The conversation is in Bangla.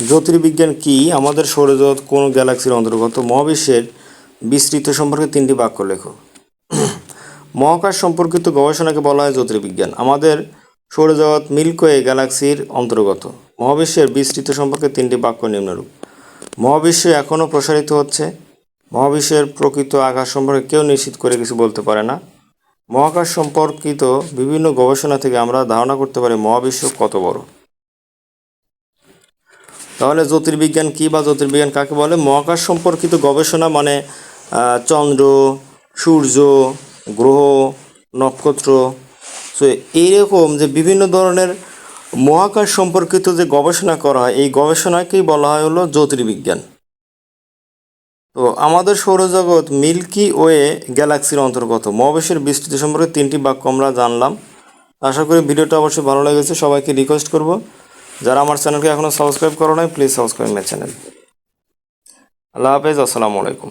জ্যোতির্বিজ্ঞান কি? আমাদের সৌরজগৎ কোন গ্যালাক্সির অন্তর্গত? মহাবিশ্বের বিস্তৃত সম্পর্কে তিনটি বাক্য লেখো। মহাকাশ সম্পর্কিত গবেষণাকে বলা হয় জ্যোতির্বিজ্ঞান। আমাদের সৌরজগৎ মিল্কওয়ে গ্যালাক্সির অন্তর্গত। মহাবিশ্বের বিস্তৃত সম্পর্কে তিনটি বাক্য নিম্নরূপ। মহাবিশ্ব এখনও প্রসারিত হচ্ছে। মহাবিশ্বের প্রকৃত আকাশ সম্পর্কে কেউ নিশ্চিত করে কিছু বলতে পারে না। মহাকাশ সম্পর্কিত বিভিন্ন গবেষণা থেকে আমরা ধারণা করতে পারি মহাবিশ্ব কত বড়। তাহলে জ্যোতির্বিজ্ঞান কী বা জ্যোতির্বিজ্ঞান কাকে বলে? মহাকাশ সম্পর্কিত গবেষণা মানে চন্দ্র, সূর্য, গ্রহ, নক্ষত্র। তো এইরকম যে বিভিন্ন ধরনের মহাকাশ সম্পর্কিত যে গবেষণা করা হয়, এই গবেষণাকেই বলা হয় হলো জ্যোতির্বিজ্ঞান। তো আমাদের সৌরজগৎ মিল্কি ওয়ে গ্যালাক্সির অন্তর্গত। মহাবিশ্বের বিস্তৃতি সম্পর্কে তিনটি বাক্য আমরা জানলাম। আশা করি ভিডিওটা অবশ্যই ভালো লেগেছে। সবাইকে রিকোয়েস্ট করব যারা আমার চ্যানেলকে এখনও সাবস্ক্রাইব করো নাই প্লিজ সাবস্ক্রাইব মাই চ্যানেল আল্লাহ হাফেজ, আসসালামু আলাইকুম।